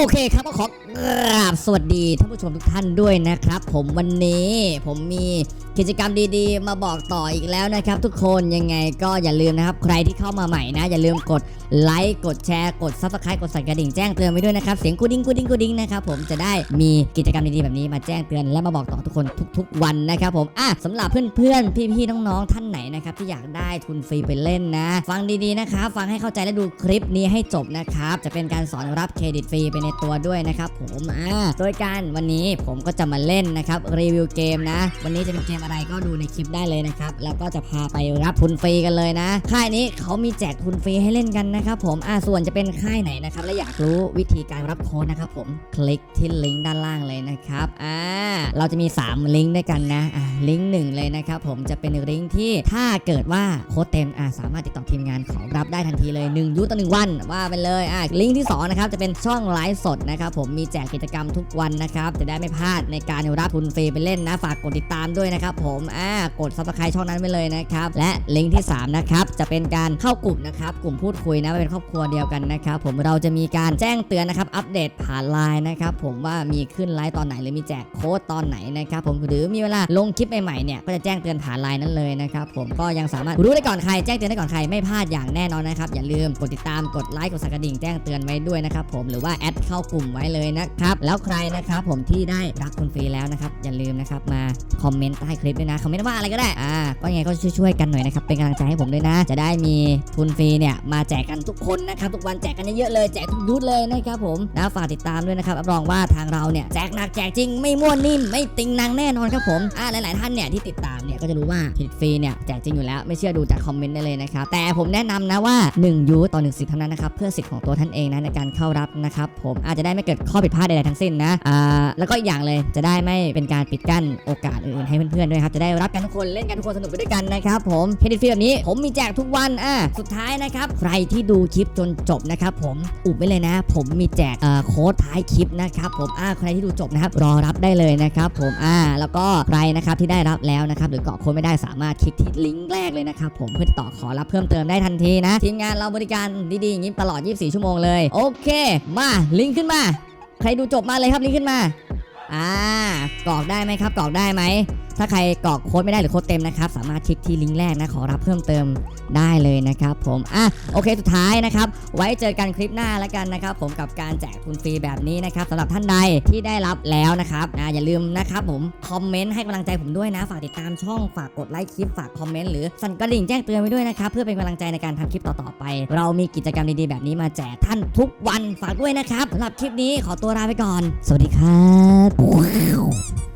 โอเคครับก็ขอกราบสวัสดีท่านผู้ชมทุกท่านด้วยนะครับ ผมวันนี้ผมมีกิจกรรมดีๆ มาบอกต่ออีกแล้วนะครับ ทุกคนยังไงก็อย่าลืมนะครับ ใครที่เข้ามาใหม่นะ อย่าลืมกดไลค์กดแชร์กด subscribe กดสั่นกระดิ่งแจ้งเตือนไว้ด้วยนะครับ เสียงกูดิ้งกูดิ้งกูดิ้งนะครับผมจะได้มีกิจกรรมดีๆแบบนี้มาแจ้งเตือนและมาบอกต่อทุกคนทุก ๆ วันนะครับผมอะสำหรับเพื่อนๆพี่ๆน้องๆท่านไหนนะครับที่อยากได้ทุนฟรีไปเล่นนะ ฟังดีๆนะครับฟังให้เข้าใจและดูคลิปนี้ให้จบนะครับจะเป็นการสอนรับเครดิตฟรีไปในตัวด้วยนะครับผมอ่าโดยการวันนี้ผมก็จะมาเล่นนะครับรีวิวเกมนะ วันนี้จะเป็นเกมอะไรก็ดูในคลิปได้เลยนะครับแล้วก็จะพาไปรับทุนฟรีกันเลยนะ ค่ายนี้เขามีแจกทุนฟรีให้เล่นกันนะครับผมอ่าส่วนจะเป็นค่ายไหนนะครับและอยากรู้วิธีการรับโค้ดนะครับผมคลิกที่ลิงก์ด้านล่างเลยนะครับอ่าเราจะมี 3 ลิงก์ด้วยกันนะอ่าลิงก์หนึ่งเลยนะครับผมจะเป็นลิงก์ที่ถ้าเกิดว่าโค้ดเต็มอ่าสามารถติดต่อทีมงานขอรับได้ทันทีเลย1ยูต่อ1วันว่าไปเลยอ่าลิงก์ที่สองนะครับจะเป็นช่องไลฟ์สดนะครับผมมีแจกกิจกรรมทุกวันนะครับจะได้ไม่พลาดในการรับทุนฟรีไปเล่นนะ ฝากกดติดตามด้วยนะครับผมอ่ากด subscribe ช่องนั้นไปเลยนะครับและลิงก์ที่สามนะครับจะเป็นการเข้ากลุ่มนะครับกลุ่มพูดคุยนะเป็นครอบครัวเดียวกันนะครับผมเราจะมีการแจ้งเตือนนะครับอัปเดตผ่านไลน์นะครับผมว่ามีขึ้นไลฟ์ตอนไหนหรือมีแจกโค้ดตอนไหนนะครับผมหรือมีเวลาลงคลิปใหม่ๆเนี่ยก็จะแจ้งเตือนผ่านไลน์นั้นเลยนะครับผมก็ยังสามารถรู้ได้ก่อนใครแจ้งเตือนได้ก่อนใครไม่พลาดอย่างแน่นอนนะครับอย่าลืมกดติดตามกดไลค์กดสั่นกระดิ่งแจ้งเตือนไว้ด้วยนะครับผมหรือว่าแอดเข้ากลุ่มไว้เลยนะครับ แล้วใครนะครับผมที่ได้รับทุนฟรีแล้วนะครับ อย่าลืมนะครับมาคอมเมนต์ใต้คลิปด้วยนะคอมเมนต์ว่าอะไรก็ได้อ่าก็ยังไงก็ช่วยๆกันหน่อยนะครับเป็นกำลังใจให้ผมด้วยนะ จะได้มีทุนฟรีเนี่ยมาแจกกันทุกคนนะครับทุกวันแจกกันเยอะๆเลยแจกทุกยุทธเลยนะครับผมนะฝากติดตามด้วยนะครับรับรองว่าทางเราเนี่ยแจกหนักแจกจริงไม่มั่วนนิ่มไม่ติงนางแน่นอนครับผมอ่าหลายๆท่านเนี่ยที่ติดตามเนี่ยก็จะรู้ว่าผิดฟรีเนี่ยแจกจริงอยู่แล้วไม่เชื่อดูจากคอมเมนต์ได้เลยนะครับแต่ผมแนะนำนะว่า1ยูต่อ1สิทธิ์เท่านั้นนะครับเพื่อสิทธิ์ของตัวท่านเองนะในการเข้ารับนะครับผมอาจจะได้ไม่เกิดข้อผิดพลาดใดๆทั้งสิ้นนะอ่าแล้วก็อีกอย่างเลยจะได้ไม่เป็นการปิดกั้นโอกาสอื่นๆให้เพื่อนๆด้วยครับจะได้รับกันทุกคนเล่นกันทุกคนสนุกไปด้วยกันนะครับผมเครดิตฟรีแบบนี้ผมมีแจกทุกวันอะสุดท้ายนะครับใครที่ดูคลิปจนจบนะครับผมอุบไว้เลยนะ ผมมีแจกอ่อโค้ดท้ายคลิปนะครับผมอ่าใครที่ดูจบนะครับรอรับได้เลยนะครับผมอ่าแล้วก็ใครนะครับที่ได้รับแล้วนะครับหรือเกาะโค้ดไม่ได้สามารถคลิกที่ลิงก์แรกเลยนะครับผมเพื่อติดต่อขอรับเพิ่มเติมได้ทันทีนะทีมงานเราบริการดีๆอย่างนี้ตลอด 24 ชั่วโมงเลยโอเค มาลิงก์ขึ้นมา ใครดูจบมาเลยครับลิงก์ขึ้นมา อ่ากรอกได้ไหมครับกรอกได้ไหม ถ้าใครกรอกโค้ดไม่ได้หรือโค้ดเต็มนะครับ สามารถคลิกที่ลิงก์แรกนะขอรับเพิ่มเติมได้เลยนะครับ ผมอะโอเคสุดท้ายนะครับ ไว้เจอกันคลิปหน้าแล้วกันนะครับ ผมกับการแจกทุนฟรีแบบนี้นะครับสำหรับท่านใดที่ได้รับแล้วนะครับอ่าอย่าลืมนะครับ ผมคอมเมนต์ให้กำลังใจผมด้วยนะ ฝากติดตามช่องฝากกดไลค์คลิปฝากคอมเมนต์หรือสั่นกระดิ่งแจ้งเตือนไว้ด้วยนะครับเพื่อเป็นกำลังใจในการทำคลิปต่อๆไป เรามีกิจกรรมดีๆแบบนี้มาแจกท่านทุกวันฝากด้วยนะครับสำหรับคลิปนี้ขอตัวลาไปก่อน สวัสดีครับ